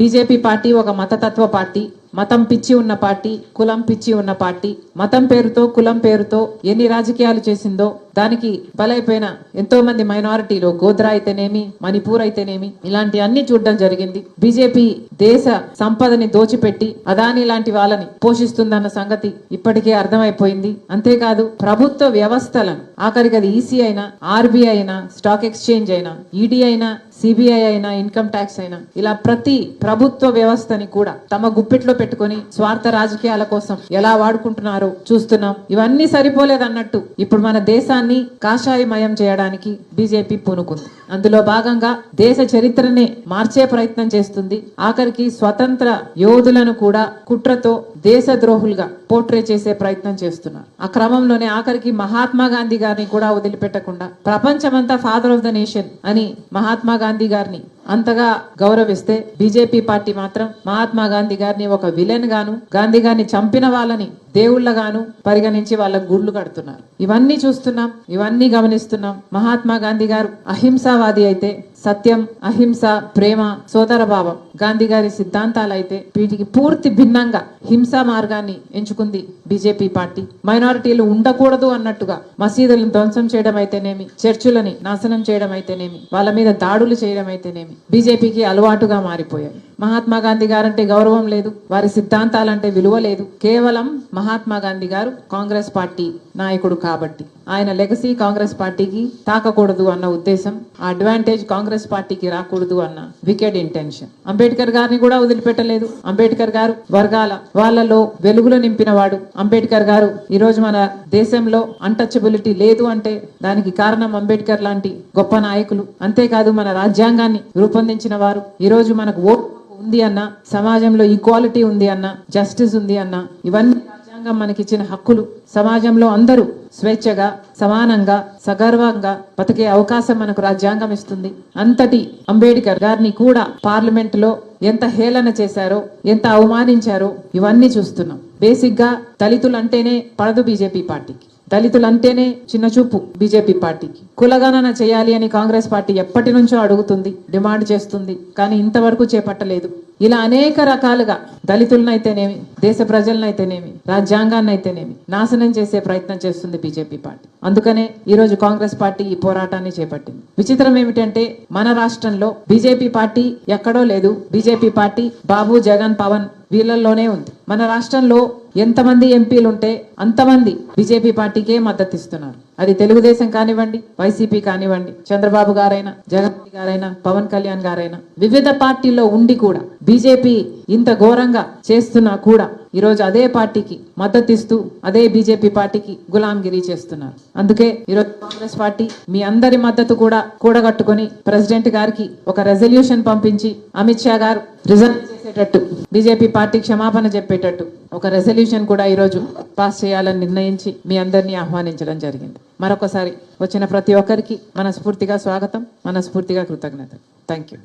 BJP party ఒక మతతత్వ party మతం పిచ్చి ఉన్న పార్టీ కులం పిచ్చి ఉన్న పార్టీ మతం పేరుతో కులం పేరుతో ఎన్ని రాజకీయాలు చేసిందో దానికి బలైపోయిన ఎంతో మంది మైనారిటీలు గోద్రా అయితేనేమి మణిపూర్ అయితేనేమి ఇలాంటి అన్ని చూడడం జరిగింది. బీజేపీ దేశ సంపదని దోచిపెట్టి అదాని లాంటి వాళ్ళని పోషిస్తుందన్న సంగతి ఇప్పటికే అర్థమైపోయింది. అంతేకాదు ప్రభుత్వ వ్యవస్థలను ఆఖరికి అది ఈసీ అయినా ఆర్బీఐ అయినా స్టాక్ ఎక్స్చేంజ్ అయినా ఈడీ అయినా సిబిఐ అయినా ఇన్కమ్ ట్యాక్స్ అయినా ఇలా ప్రతి ప్రభుత్వ వ్యవస్థని కూడా తమ గుప్పిట్లో పెట్టుకొని స్వార్థ రాజకీయాల కోసం ఎలా వాడుకుంటున్నారు చూస్తున్నాం. ఇవన్నీ సరిపోలేదు అన్నట్టు ఇప్పుడు మన దేశాన్ని కాషాయమయం చేయడానికి బీజేపీ పూనుకుంది. అందులో భాగంగా దేశ చరిత్రనే మార్చే ప్రయత్నం చేస్తుంది. ఆఖరికి స్వతంత్ర యోధులను కూడా కుట్రతో దేశ ద్రోహులుగా పోర్ట్రే చేసే ప్రయత్నం చేస్తున్నారు. ఆ క్రమంలోనే ఆఖరికి మహాత్మా గాంధీ గారిని కూడా వదిలిపెట్టకుండా ప్రపంచమంతా ఫాదర్ ఆఫ్ ద నేషన్ అని మహాత్మా గాంధీ గారిని అంతగా గౌరవిస్తే బీజేపీ పార్టీ మాత్రం మహాత్మా గాంధీ గారిని ఒక విలన్ గాను గాంధీ గారిని చంపిన వాళ్ళని దేవుళ్ళగాను పరిగణించి వాళ్ళకు గుళ్ళు కడుతున్నారు. ఇవన్నీ చూస్తున్నాం ఇవన్నీ గమనిస్తున్నాం. మహాత్మా గాంధీ గారు అహింసావాది అయితే సత్యం అహింస ప్రేమ సోదర భావం గాంధీ గారి సిద్ధాంతాలు అయితే వీటికి పూర్తి భిన్నంగా హింసా మార్గాన్ని ఎంచుకుంది బీజేపీ పార్టీ. మైనారిటీలు ఉండకూడదు అన్నట్టుగా మసీదులను ధ్వంసం చేయడం అయితేనేమి చర్చులని నాశనం చేయడం అయితేనేమి వాళ్ళ మీద దాడులు చేయడం అయితేనేమి బీజేపీకి అలవాటుగా మారిపోయాయి. మహాత్మా గాంధీ గారంటే గౌరవం లేదు వారి సిద్ధాంతాలంటే విలువ లేదు. కేవలం మహాత్మా గాంధీ గారు కాంగ్రెస్ పార్టీ నాయకుడు కాబట్టి. ఆయన లెగసీ కాంగ్రెస్ పార్టీకి తాకకూడదు అన్న ఉద్దేశం ఆ అడ్వాంటేజ్ కాంగ్రెస్ పార్టీకి రాకూడదు అన్న వికెట్ ఇంటెన్షన్. అంబేద్కర్ గారిని కూడా వదిలిపెట్టలేదు. అంబేద్కర్ గారు వర్గాల వాళ్ళలో వెలుగులు నింపిన వాడు అంబేద్కర్ గారు ఈ రోజు మన దేశంలో అన్టచబిలిటీ లేదు అంటే దానికి కారణం అంబేద్కర్ లాంటి గొప్ప నాయకులు. అంతేకాదు మన రాజ్యాంగాన్ని రూపొందించిన వారు. ఈ రోజు మనకు ఓ ఉంది అన్న సమాజంలో ఈక్వాలిటీ ఉంది అన్న జస్టిస్ ఉంది అన్న ఇవన్నీ రాజ్యాంగం మనకిచ్చిన హక్కులు. సమాజంలో అందరూ స్వేచ్ఛగా సమానంగా సగర్వంగా బతికే అవకాశం మనకు రాజ్యాంగం ఇస్తుంది. అంతటి అంబేద్కర్ గారిని కూడా పార్లమెంట్లో ఎంత హేళన చేశారో ఎంత అవమానించారో ఇవన్నీ చూస్తున్నాం. బేసిక్గా దళితులు అంటేనే పడదు బీజేపీ పార్టీకి. దళితులు అంటేనే చిన్న చూపు బీజేపీ పార్టీకి. కులగణన చేయాలి అని కాంగ్రెస్ పార్టీ ఎప్పటి నుంచో అడుగుతుంది డిమాండ్ చేస్తుంది కానీ ఇంతవరకు చేపట్టలేదు. ఇలా అనేక రకాలుగా దళితులనైతేనేమి దేశ ప్రజలనైతేనేమి రాజ్యాంగాన్ని అయితేనేమి నాశనం చేసే ప్రయత్నం చేస్తుంది బీజేపీ పార్టీ. అందుకనే ఈ రోజు కాంగ్రెస్ పార్టీ ఈ పోరాటాన్ని చేపట్టింది. విచిత్రం ఏమిటంటే మన రాష్ట్రంలో బీజేపీ పార్టీ ఎక్కడో లేదు. బీజేపీ పార్టీ బాబు జగన్ పవన్ వీళ్ళల్లోనే ఉంది. మన రాష్ట్రంలో ఎంతమంది ఎంపీలు ఉంటే అంతమంది బీజేపీ పార్టీకే మద్దతు ఇస్తున్నారు అది తెలుగుదేశం కానివ్వండి వైసీపీ కానివ్వండి చంద్రబాబు గారైనా జగన్ గారైనా పవన్ కళ్యాణ్ గారైనా వివిధ పార్టీల్లో ఉండి కూడా బీజేపీ ఇంత ఘోరంగా చేస్తున్నా కూడా ఈరోజు అదే పార్టీకి మద్దతు ఇస్తూ అదే బీజేపీ పార్టీకి గులాంగిరి చేస్తున్నారు. అందుకే ఈరోజు కాంగ్రెస్ పార్టీ మీ అందరి మద్దతు కూడా కూడగట్టుకొని ప్రెసిడెంట్ గారికి ఒక రెజల్యూషన్ పంపించి అమిత్ షా గారు రిజైన్ చేసేటట్టు బీజేపీ పార్టీ క్షమాపణ చెప్పేటట్టు ఒక రెజల్యూషన్ కూడా ఈరోజు పాస్ చేయాలని నిర్ణయించి మీ అందరినీ ఆహ్వానించడం జరిగింది. మరొకసారి వచ్చిన ప్రతి ఒక్కరికి మనస్ఫూర్తిగా స్వాగతం మనస్ఫూర్తిగా కృతజ్ఞతలు. Thank you